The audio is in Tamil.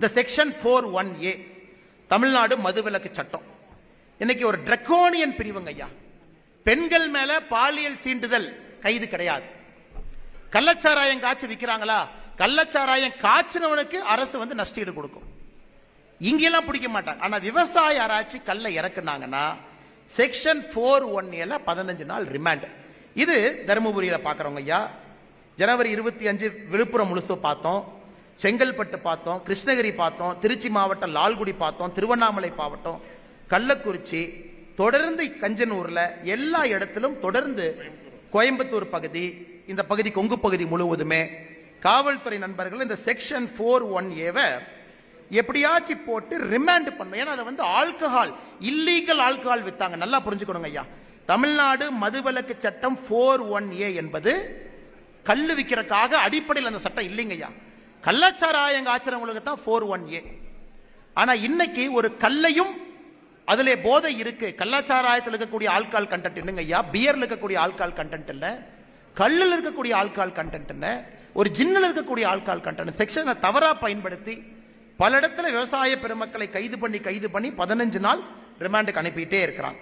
இந்த section four one A Tamil Nadu மதுவிலக்கு சட்டம் இன்னைக்கு ஒரு டிரக்கோனியன் பிரிவுங்க ஐயா பெண்கள் மேல பாலியல் சீண்டுதல் கைது கிடையாது கள்ளச்சாராயம் காய்ச்சி விற்கிறாங்களா கள்ளச்சாராயம் காய்ச்சினவனுக்கு அரசு வந்து நஷ்டீடு கொடுக்கும் இங்கெல்லாம் பிடிக்க மாட்டாங்க ஆனா விவசாய ஆராய்ச்சி கல்ல இறக்குனாங்கன்னா செக்ஷன் ஃபோர் ஒன் ஏல பதினஞ்சு நாள் ரிமாண்ட் இது தருமபுரியில் பாக்குறவங்க ஐயா ஜனவரி இருபத்தி அஞ்சு விழுப்புரம் முழுசும் பார்த்தோம் செங்கல்பட்டு பார்த்தோம் கிருஷ்ணகிரி பார்த்தோம் திருச்சி மாவட்டம் லால்குடி பார்த்தோம் திருவண்ணாமலை மாவட்டம் கள்ளக்குறிச்சி தொடர்ந்து கஞ்சனூர்ல எல்லா இடத்திலும் தொடர்ந்து கோயம்புத்தூர் பகுதி இந்த பகுதி கொங்கு பகுதி முழுவதுமே. காவல்துறை நண்பர்கள் இந்த செக்ஷன் ஃபோர் ஒன் ஏவை எப்படியாச்சும் போட்டு ரிமாண்ட் பண்ணணும். ஏன்னா அதை வந்து ஆல்கஹால் இல்லீகல் ஆல்கஹால் வித்தாங்க. நல்லா புரிஞ்சுக்கணுங்க ஐயா. தமிழ்நாடு மதுவிலக்கு சட்டம் ஃபோர் ஒன் ஏ என்பது கல்லு விற்கிறதுக்காக அடிப்படையில் அந்த சட்டம் இல்லைங்க ஐயா. கள்ளச்சாராயங்க ஆச்சாரங்களுக்கு தான் ஃபோர் ஒன் ஏ ஆனால் இன்னைக்கு ஒரு கல்லையும் அதிலே போதை இருக்கு. கள்ளச்சாராயத்தில் இருக்கக்கூடிய ஆல்கால் கண்டென்ட் என்னங்க ஐயா? பியர்ல இருக்கக்கூடிய ஆல்கால் கண்டென்ட் இல்லை. கல்லில் இருக்கக்கூடிய ஆல்கால் கண்டென்ட் என்ன? ஒரு ஜின்னில் இருக்கக்கூடிய ஆல்கால் கண்டென்ட் செக்ஷனை தவறாக பயன்படுத்தி பல இடத்துல விவசாய பெருமக்களை கைது பண்ணி கைது பண்ணி பதினஞ்சு நாள் ரிமாண்டுக்கு அனுப்பிட்டே இருக்கிறாங்க